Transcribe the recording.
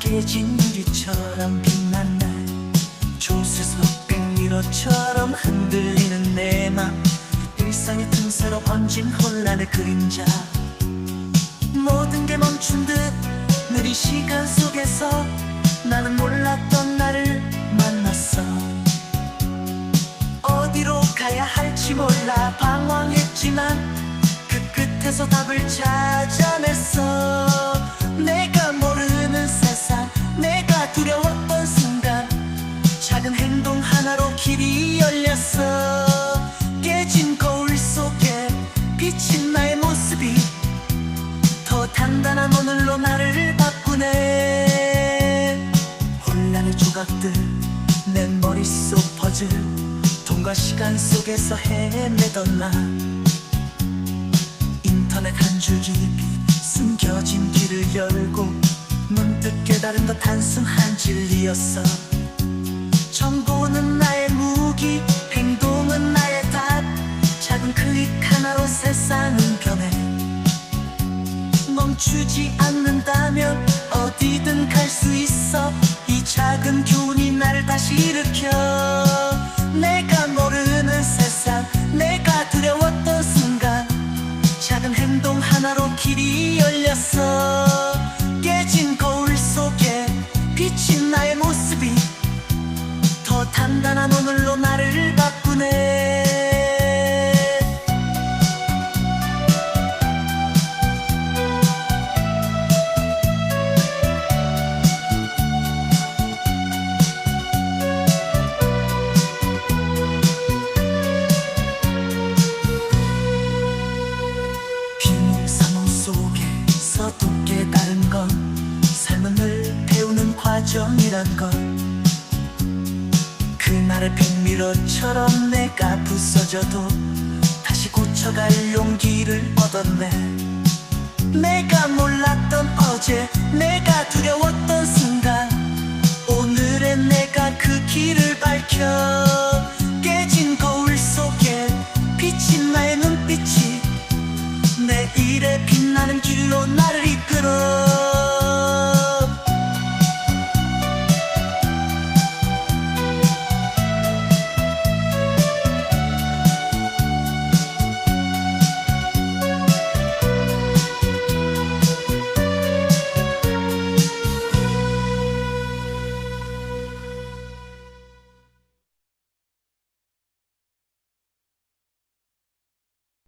깨진 유리처럼 빛난 날. 조수석 백미러처럼 흔들리는 내맘 일상의 틈새로 번진 혼란의 그림자. 모든 게 멈춘 듯 느린 시간 속에서 나는 몰랐던 나를 만났어. 어디로 가야 할지 몰라 방황했지만 그 끝에서 답을 찾아냈어 돈과 시간 속에서 헤매던 나. 인터넷 한 줄기 숨겨진 길을 열고 문득 깨달은 더 단순 한 진리였어. 정보는 나의 무기 행동은 나의 답 작은 클릭 하나로 세상은 변해. 멈추지 않는다면 어디든 갈 수 있어. 이 작은 교훈이 나를 다시 일으켜 단단한 오늘로 나를 바꾸네. 비밀 사몽 속에서 또 깨달은 건늘 배우는 과정이란 것 나를 빗미로처럼 내가 부서져도 다시 고쳐갈 용기를 얻었네. 내가 몰랐던 어제 내가 두려웠던 순간 오늘의 내가 그 길을 밝혀 깨진 거울 속에 비친 나의 눈빛이 내일의 빛나는 길로 나를 이끌어.